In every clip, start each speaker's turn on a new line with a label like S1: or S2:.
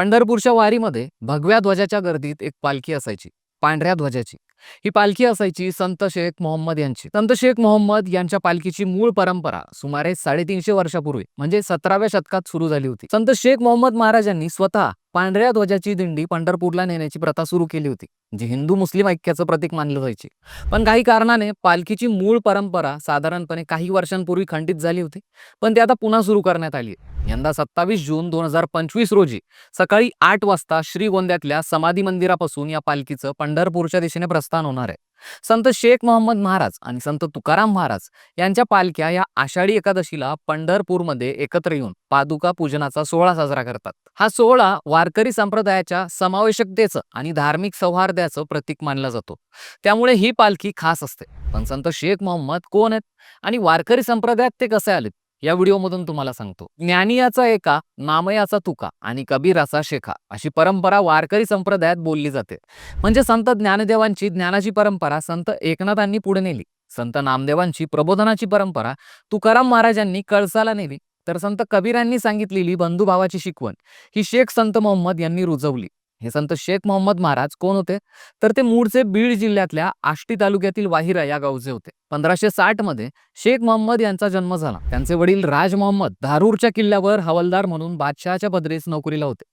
S1: पंढरपूरच्या वारीमध्ये भगव्या ध्वजाच्या गर्दीत एक पालखी असायची पांढऱ्या ध्वजाची. ही पालखी असायची संत शेख मोहम्मद यांची. संत शेख मोहम्मद यांच्या पालखीची मूळ परंपरा सुमारे साडेतीनशे वर्षापूर्वी म्हणजे सतराव्या शतकात सुरू झाली होती. संत शेख मोहम्मद महाराजांनी स्वतः पांढऱ्या ध्वजाची दिंडी पंढरपूरला नेण्याची प्रथा सुरू केली होती जी हिंदू मुस्लिम ऐक्याचं प्रतीक मानलं जायची. पण काही कारणाने पालखीची मूळ परंपरा साधारणपणे काही वर्षांपूर्वी खंडित झाली होती पण ती आता पुन्हा सुरू करण्यात आली यंदा सत्तावीस जून दोन हजार पंचवीस रोजी सकाळी आठ वाजता श्रीगोंद्यातल्या समाधी मंदिरापासून या पालखीचं पंढरपूरच्या दिशेने प्रस्थान होणार आहे. संत शेख मोहम्मद महाराज आणि संत तुकाराम महाराज यांच्या पालख्या या आषाढी एकादशीला पंढरपूरमध्ये एकत्र येऊन पादुका पूजनाचा सोहळा साजरा करतात. हा सोहळा वारकरी संप्रदायाच्या समावेशकतेचं आणि धार्मिक सौहार्दाचं प्रतीक मानला जातो. त्यामुळे ही पालखी खास असते. पण संत शेख मोहम्मद कोण आहेत आणि वारकरी संप्रदायात ते कसे आलेत? या व्हिडिओमधून तुम्हाला सांगतो. ज्ञानियाचा एका नामयाचा तुका आणि कबीराचा शेखा अशी परंपरा वारकरी संप्रदायात बोलली जाते. म्हणजे संत ज्ञानदेवांची ज्ञानाची परंपरा संत एकनाथांनी पुढे नेली. संत नामदेवांची प्रबोधनाची परंपरा तुकाराम महाराजांनी कळसाला नेली. तर संत कबीरांनी सांगितलेली बंधुभावाची शिकवण ही शेख संत मोहम्मद यांनी रुजवली. हे संत शेख मोहम्मद महाराज कोण होते? तर ते मूळचे बीड जिल्ह्यातल्या आष्टी तालुक्यातील वाहिरा या गावचे होते. पंधराशे साठमध्ये शेख मोहम्मद यांचा जन्म झाला. त्यांचे वडील राज मोहम्मद धारूरच्या किल्ल्यावर हवालदार म्हणून बादशहाच्या पदरीस नोकरीला होते.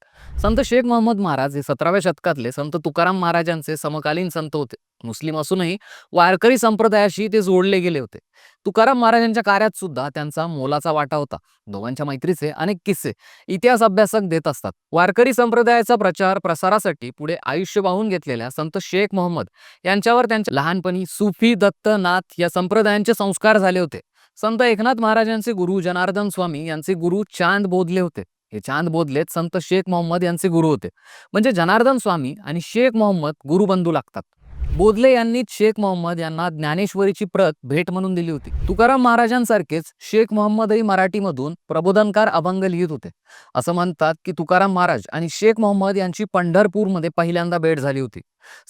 S1: संत शेख मोहम्मद महाराज हे सतराव्या शतकातले संत तुकाराम महाराजांचे समकालीन संत होते. मुस्लिम असूनही वारकरी संप्रदायाशी ते जोडले गेले होते. तुकाराम महाराजांच्या कार्यात सुद्धा त्यांचा मोलाचा वाटा होता. दोघांच्या मैत्रीचे अनेक किस्से इतिहास अभ्यासक देत असतात. वारकरी संप्रदायाचा प्रचार प्रसारासाठी पुढे आयुष्य वाहून घेतलेल्या संत शेख मोहम्मद यांच्यावर त्यांच्या लहानपणी सुफी दत्तनाथ या या संप्रदायांचे संस्कार झाले होते. संत एकनाथ महाराजांचे गुरु जनार्दन स्वामी यांचे गुरु चांद बोधले होते. हे चांद बोधलेत संत शेख मोहम्मद यांचे गुरु होते. म्हणजे जनार्दन स्वामी आणि शेख मोहम्मद गुरुबंधू लागतात. बोधले यांनी शेख मोहम्मद यांना ज्ञानेश्वरीची प्रत भेट म्हणून दिली होती. तुकाराम महाराजांसारखेच शेख मोहम्मदही मराठीमधून प्रबोधनकार अभंग लिहित होते. असं म्हणतात की तुकाराम महाराज आणि शेख मोहम्मद यांची पंढरपूरमध्ये पहिल्यांदा भेट झाली होती.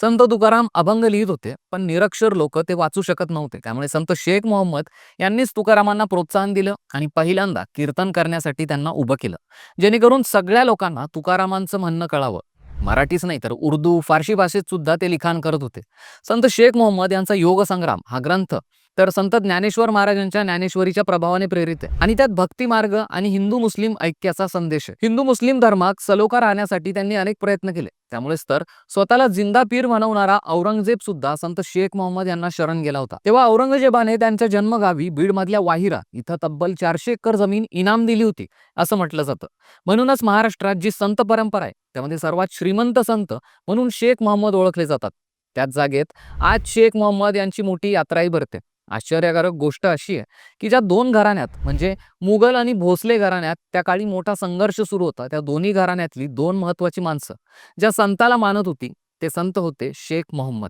S1: संत तुकाराम अभंग लिहित होते पण निरक्षर लोक ते वाचू शकत नव्हते. त्यामुळे संत शेख मोहम्मद यांनीच तुकारामांना प्रोत्साहन दिलं आणि पहिल्यांदा कीर्तन करण्यासाठी त्यांना उभं केलं. जेणेकरून सगळ्या लोकांना तुकारामांचं म्हणणं कळावं. मराठीच नाही तर उर्दू फारशी भाषेत सुद्धा ते लिखाण करत होते. संत शेख मोहम्मद यांचा योग संग्राम हा ग्रंथ तर संत ज्ञानेश्वर महाराजांच्या ज्ञानेश्वरीच्या प्रभावाने प्रेरित आहे. आणि त्यात भक्ती मार्ग आणि हिंदू मुस्लिम ऐक्याचा संदेश आहे. हिंदू मुस्लिम धर्मात सलोखा राहण्यासाठी त्यांनी अनेक प्रयत्न केले. त्यामुळेच तर स्वतःला जिंदा पीर म्हणवणारा औरंगजेब सुद्धा संत शेख मोहम्मद यांना शरण गेला होता. तेव्हा औरंगजेबाने त्यांच्या जन्मगावी बीडमधल्या वाहिरा इथं तब्बल चारशे एकर जमीन इनाम दिली होती असं म्हटलं जातं. म्हणूनच महाराष्ट्रात जी संत परंपरा आहे त्यामध्ये सर्वात श्रीमंत संत म्हणून शेख मोहम्मद ओळखले जातात. त्याच जागेत आज शेख मोहम्मद यांची मोठी यात्राही भरते. आश्चर्यकारक गोष्ट अशी आहे की ज्या दोन घराण्यात म्हणजे मुघल आणि भोसले घराण्यात त्या काळी मोठा संघर्ष सुरू होता. त्या दोन्ही घराण्यातली दोन महत्वाची माणसं ज्या संताला मानत होती ते संत होते शेख मोहम्मद.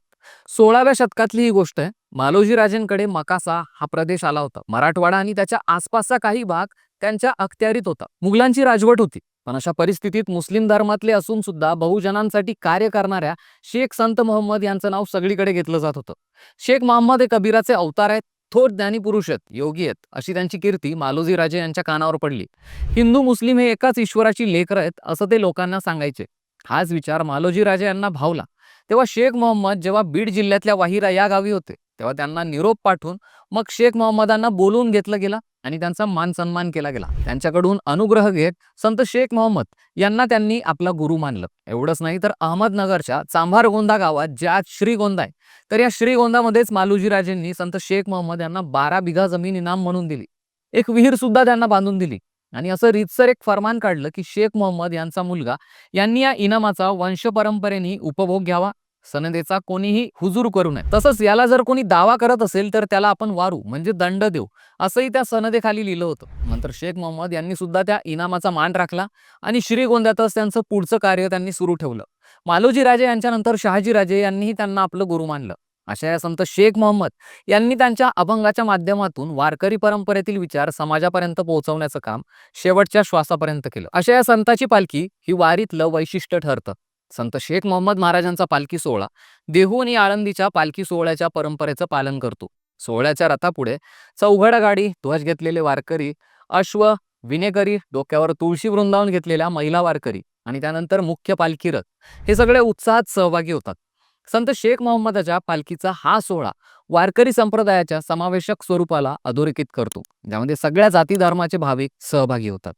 S1: सोळाव्या शतकातली ही गोष्ट आहे मालोजी राजेंकडे मकासा हा प्रदेश आला होता. मराठवाडा आणि त्याच्या आसपासचा काही भाग त्यांच्या अखत्यारीत होता. मुघलांची राजवट होती. पण अशा परिस्थितीत मुस्लिम धर्मातले असून सुद्धा बहुजनांसाठी कार्य करणाऱ्या शेख संत मोहम्मद यांचं नाव सगळीकडे घेतलं जात होतं. शेख मोहम्मद हे कबीराचे अवतार आहेत थोर ज्ञानी पुरुष आहेत योगी आहेत अशी त्यांची कीर्ती मालोजी राजे यांच्या कानावर पडली. हिंदू मुस्लिम हे एकाच ईश्वराची लेकर आहेत असं ते लोकांना सांगायचे. हाच विचार मालोजी राजे यांना भावला. तेव्हा शेख मोहम्मद जेव्हा बीड जिल्ह्यातल्या वाहिरा या गावी होते तेव्हा त्यांना निरोप पाठवून मग शेख मोहम्मदांना बोलवून घेतलं गेलं. आणि त्यांचा मान सन्मान केला गेला. त्यांच्याकडून अनुग्रह घेत संत शेख मोहम्मद यांना त्यांनी आपला गुरु मानलं. एवढंच नाही तर अहमदनगरच्या चांभारगोंदा गावात ज्या श्रीगोंदा आहे तर या श्रीगोंदामध्येच मालुजीराजेंनी संत शेख मोहम्मद यांना बारा बिघा जमीन इनाम म्हणून दिली. एक विहीर सुद्धा त्यांना बांधून दिली. आणि असं रीतसर एक फरमान काढलं की शेख मोहम्मद यांचा मुलगा यांनी या इनामाचा वंशपरंपरेने उपभोग घ्यावा. सनदेचा कोणीही हुजूर करू नये. तसंच याला जर कोणी दावा करत असेल तर त्याला आपण वारू म्हणजे दंड देऊ असंही त्या सनदेखाली लिहिलं होतं. नंतर शेख मोहम्मद यांनी सुद्धा त्या इनामाचा मान राखला आणि श्रीगोंद्यातच त्यांचं पुढचं कार्य त्यांनी सुरू ठेवलं. मालोजी राजे यांच्यानंतर शहाजी राजे यांनीही त्यांना आपलं गुरु मानलं. अशा या संत शेख मोहम्मद यांनी त्यांच्या अभंगाच्या माध्यमातून वारकरी परंपरेतील विचार समाजापर्यंत पोहोचवण्याचं काम शेवटच्या श्वासापर्यंत केलं. अशा या संताची पालखी ही वारीतलं वैशिष्ट्य ठरतं. संत शेख मोहम्मद महाराजांचा पालखी सोहळा. देहू आणि आळंदीच्या पालखी सोहळ्याच्या परंपरेचं पालन करतो. सोहळ्याच्या रथापुढे चौघडा गाडी ध्वज घेतलेले वारकरी अश्व विनेकरी डोक्यावर तुळशी वृंदावन घेतलेल्या महिला वारकरी आणि त्यानंतर मुख्य पालखी रथ. हे सगळे उत्साहात सहभागी होतात. संत शेख मोहम्मदाच्या पालखीचा हा सोहळा वारकरी संप्रदायाच्या समावेशक स्वरूपाला अधोरेखित करतो ज्यामध्ये सगळ्या जाती धर्माचे भाविक सहभागी होतात.